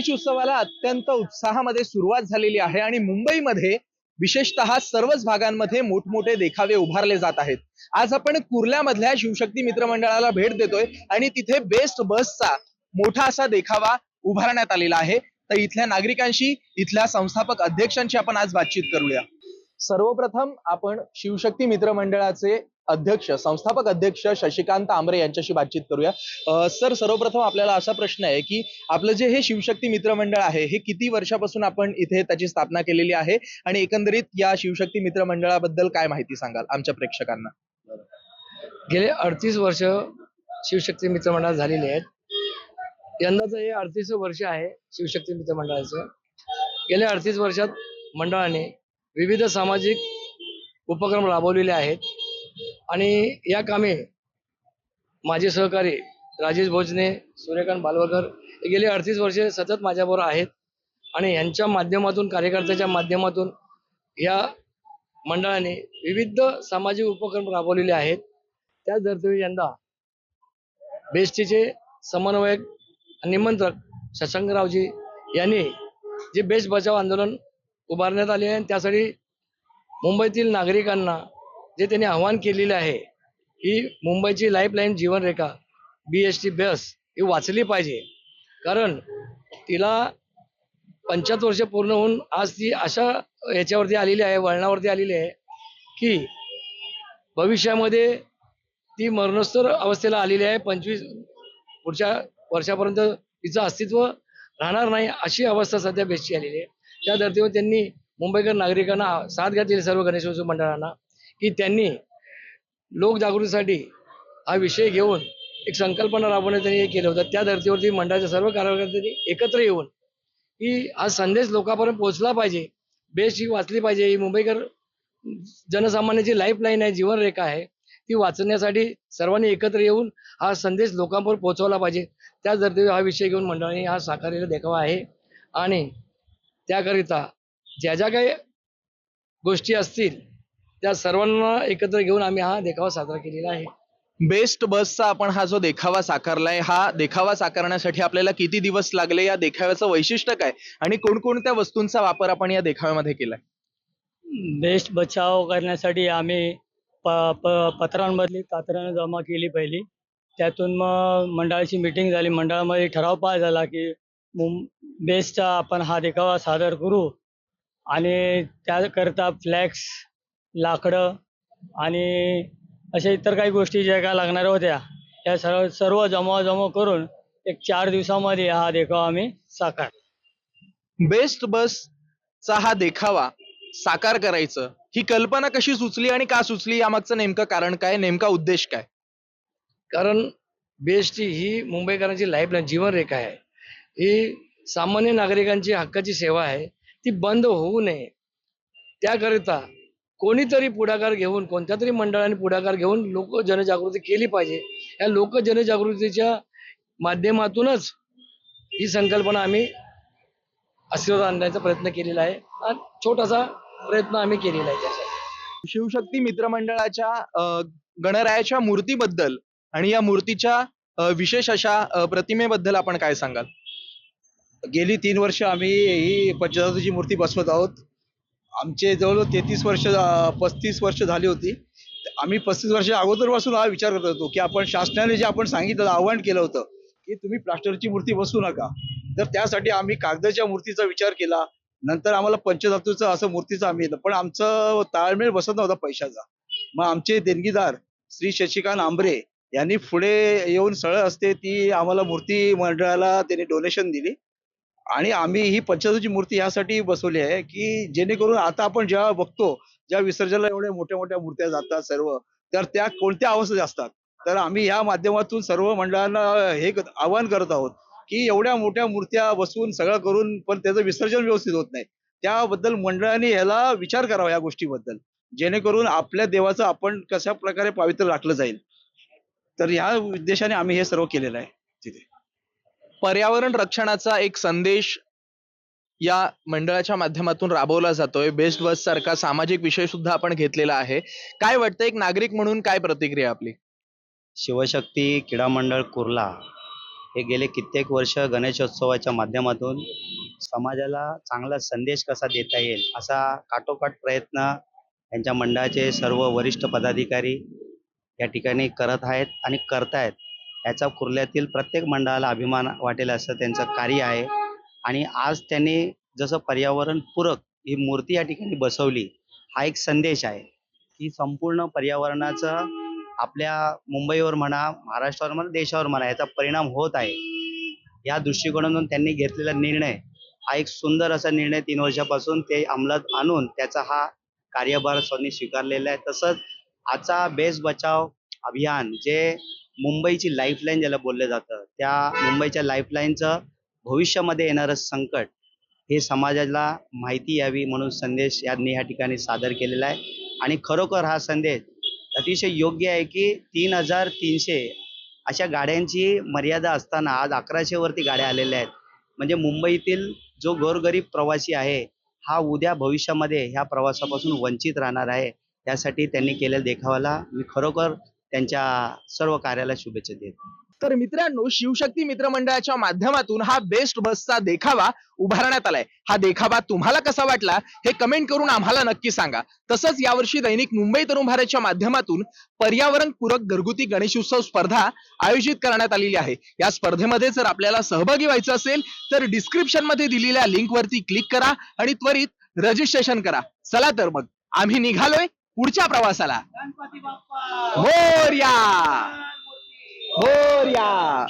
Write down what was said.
गणेश उत्सवाला अत्यंत उत्साहामध्ये सुरुवात झालेली आहे आणि मुंबईमध्ये विशेषतः सर्वच भागांमध्ये मोठमोठे देखावे उभारले जात आहेत. आज आपण कुर्ल्यामधल्या शिवशक्ती मित्रमंडळाला भेट देतोय आणि तिथे बेस्ट बसचा मोठा असा देखावा उभारण्यात आलेला आहे. तर इथल्या नागरिकांशी इथल्या संस्थापक अध्यक्षांशी आपण आज बातचीत करूया. सर्वप्रथम आपण शिवशक्ती मित्रमंडळाचे अध्यक्ष संस्थापक अध्यक्ष शशिकांत आमरे यांच्याशी बातचीत करूया. सर सर्वप्रथम आपल्याला असा प्रश्न आहे की आपलं जे हे शिवशक्ती मित्रमंडळ आहे हे किती वर्षापासून आपण इथे त्याची स्थापना केलेली आहे? आणि एकंदरीत या शिवशक्ती मित्रमंडळाबद्दल काय माहिती सांगाल आमच्या प्रेक्षकांना? गेले अडतीस वर्ष शिवशक्ती मित्रमंडळ झालेली आहेत. यंदाचं हे अडतीस वर्ष आहे शिवशक्ती मित्रमंडळाचं. गेल्या अडतीस वर्षात मंडळाने विविध सामाजिक उपक्रम राबवलेले आहेत. आणि या कामे माझे सहकारी राजेश भोजने सूर्यकांत बालवकर हे गेले अडतीस वर्षे सतत माझ्याबरोबर आहेत. आणि यांच्या माध्यमातून कार्यकर्त्याच्या माध्यमातून या मंडळाने विविध सामाजिक उपक्रम राबवलेले आहेत. त्याच धर्तीवर यंदा बेस्टीचे समन्वयक आणि निमंत्रक शशांकरावजी यांनी जे बेस्ट बचाव आंदोलन उभारण्यात आले आहे आणि त्यासाठी मुंबईतील नागरिकांना जे त्यांनी आव्हान केलेलं आहे की मुंबईची लाईफलाईन जीवनरेखा बी एस टी बस ही वाचली पाहिजे. कारण तिला पंच्याहत्तर वर्ष पूर्ण होऊन आज ती अशा याच्यावरती आलेली आहे वळणावरती आलेली आहे की भविष्यामध्ये ती मरणोत्तर अवस्थेला आलेली आहे पंचवीस पुढच्या वर्षापर्यंत तिचं अस्तित्व राहणार नाही अशी अवस्था सध्या बेस्टची आलेली आहे. त्या धर्तीवर त्यांनी मुंबईकर नागरिकांना साथ घातलेली सर्व गणेशोत्सव मंडळांना. की त्यांनी लोकजागृतीसाठी हा विषय घेऊन एक संकल्पना राबवण्यात त्यांनी हे केलं होतं. त्या धर्तीवरती मंडळाच्या सर्व कार्यकर्त्यांनी एकत्र येऊन की हा संदेश लोकांपर्यंत पोहोचला पाहिजे. बेस्ट ही वाचली पाहिजे. ही मुंबईकर जनसामान्याची लाईफलाईन आहे जीवनरेखा आहे. ती वाचण्यासाठी सर्वांनी एकत्र येऊन हा संदेश लोकांपर्यंत पोहोचवला पाहिजे. त्याच धर्तीवर हा विषय घेऊन मंडळाने हा साकारलेला देखावा आहे. आणि त्याकरिता ज्या ज्या काही गोष्टी असतील त्या सर्वांना एकत्र घेऊन आम्ही हा देखावा साजरा केलेला आहे. बेस्ट बसचा आपण हा जो देखावा साकारलाय हा देखावा साकारण्यासाठी आपल्याला किती दिवस लागले या देखाव्याचं वैशिष्ट्य काय? आणि कोणकोणत्या वस्तूंचा वापर आपण या देखाव्यामध्ये केलाय? बेस्ट बचाव करण्यासाठी आम्ही प प पत्रांमधली कात्रणं जमा केली पहिली. त्यातून मग मंडळाची मिटिंग झाली. मंडळामध्ये ठराव पास झाला की मुं बेस्टचा आपण हा देखावा सादर करू. आणि त्याकरता फ्लॅक्स लाकडं आणि अशा इतर काही गोष्टी ज्या काय लागणाऱ्या होत्या त्या सर्व सर्व जमवाजमव करून एक चार दिवसामध्ये हा देखावा आम्ही साकार. बेस्ट बसचा हा देखावा साकार करायचं. ही कल्पना कशी सुचली आणि का सुचली यामागचं नेमकं कारण काय नेमका उद्देश काय? कारण बेस्टची ही मुंबईकरांची लाईफलाईन जीवनरेखा आहे. ही सामान्य नागरिकांची हक्काची सेवा आहे. ती बंद होऊ नये. त्याकरिता कोणीतरी पुढाकार घेऊन कोणत्या तरी मंडळाने पुढाकार घेऊन लोक जनजागृती केली पाहिजे. या लोक जनजागृतीच्या माध्यमातूनच ही संकल्पना आम्ही अस्तित्वात आणण्याचा प्रयत्न केलेला आहे. आणि छोटासा प्रयत्न आम्ही केलेला आहे त्यासाठी. शिवशक्ती मित्रमंडळाच्या अ, गणरायाच्या मूर्तीबद्दल आणि या मूर्तीच्या विशेष अशा प्रतिमेबद्दल आपण काय सांगाल? गेली तीन वर्ष आम्ही ही पंचधातूची मूर्ती बसवत आहोत. आमचे जवळजवळ तेहतीस वर्ष पस्तीस वर्ष झाली होती. आम्ही पस्तीस वर्ष अगोदरपासून हा विचार करत होतो की आपण शासनाने जे आपण सांगितलं आव्हान केलं होतं की तुम्ही प्लास्टरची मूर्ती बसू नका. तर त्यासाठी आम्ही कागदाच्या मूर्तीचा विचार केला. नंतर आम्हाला पंचधातूचं असं मूर्तीचं आम्ही येतं पण आमचं ताळमेळ बसत नव्हता पैशाचा. मग आमचे देणगीदार श्री शशिकांत आंबरे यांनी पुढे येऊन सळ असते ती आम्हाला मूर्ती मंडळाला त्यांनी डोनेशन दिली. आणि आम्ही ही पंचधातूची मूर्ती यासाठी बसवली आहे की जेणेकरून आता आपण जेव्हा बघतो ज्या विसर्जनाला एवढ्या मोठ्या मोठ्या मूर्त्या जातात सर्व तर त्या कोणत्या अवस्थेत असतात? तर आम्ही या माध्यमातून सर्व मंडळांना हे आवाहन करत आहोत की एवढ्या मोठ्या मूर्त्या बसवून सगळं करून पण त्याचं विसर्जन व्यवस्थित होत नाही. त्याबद्दल मंडळाने ह्याला विचार करावा या गोष्टीबद्दल. जेणेकरून आपल्या देवाचं आपण कशा प्रकारे पावित्र्य राखलं जाईल. तर ह्या उद्देशाने आम्ही हे सर्व केलेलं आहे. पर्यावरण रक्षणाचा एक संदेश या मंडळाच्या माध्यमातून राबवला जातोय. बेस्ट बस सारखा सामाजिक विषय सुद्धा आपण घेतलेला आहे. काय वाटतं एक नागरिक म्हणून काय प्रतिक्रिया आपली? शिवशक्ती क्रीडा मंडळ कुर्ला हे गेले कित्येक वर्ष गणेशोत्सवाच्या माध्यमातून समाजाला चांगला संदेश कसा देता येईल असा काटोकाट प्रयत्न त्यांच्या मंडळाचे सर्व वरिष्ठ पदाधिकारी या ठिकाणी करत आहेत आणि करतायत. याचा कुर्ल्यातील प्रत्येक मंडळाला अभिमान वाटेल असं त्यांचं कार्य आहे. आणि आज त्यांनी जसं पर्यावरणपूरक ही मूर्ती या ठिकाणी बसवली हा एक संदेश आहे. की संपूर्ण पर्यावरणाचं आपल्या मुंबईवर म्हणा महाराष्ट्रावर म्हणा देशावर म्हणा याचा परिणाम होत आहे. या दृष्टिकोनातून त्यांनी घेतलेला निर्णय हा एक सुंदर असा निर्णय तीन वर्षापासून ते अंमलात आणून त्याचा हा कार्यभार त्यांनी स्वीकारलेला आहे. तसंच आजचा बेस बचाव अभियान जे मुंबईची लाईफलाईन ज्याला बोललं जातं त्या मुंबईच्या लाईफलाईनचं भविष्यामध्ये येणारं संकट हे समाजाला माहिती यावी म्हणून संदेश यांनी ह्या ठिकाणी सादर केलेला आहे. आणि खरोखर हा संदेश अतिशय योग्य आहे की तीन हजार तीनशे अशा गाड्यांची मर्यादा असताना आज अकराशेवरती गाड्या आलेल्या आहेत. म्हणजे मुंबईतील जो गोरगरीब प्रवासी आहे हा उद्या भविष्यामध्ये ह्या प्रवासापासून वंचित राहणार आहे. त्यासाठी त्यांनी केलेल्या देखावाला मी खरोखर त्यांच्या सर्व कार्याला शुभेच्छा देत तर मित्रांनो शिवशक्ती मित्र मंडळाच्या माध्यमातून हा बेस्ट बसचा देखावा उभारण्यात आलाय. हा देखावा तुम्हाला कसा वाटला हे कमेंट करून आम्हाला नक्की सांगा. तसंच यावर्षी दैनिक मुंबई तरुण भारतच्या माध्यमातून पर्यावरण पूरक घरगुती गणेशोत्सव स्पर्धा आयोजित करण्यात आलेली आहे. या स्पर्धेमध्ये जर आपल्याला सहभागी व्हायचं असेल तर डिस्क्रिप्शनमध्ये दिलेल्या लिंक वरती क्लिक करा आणि त्वरित रजिस्ट्रेशन करा. चला तर मग आम्ही निघालोय. पुढच्या प्रवासाला. मोर्या मोर्या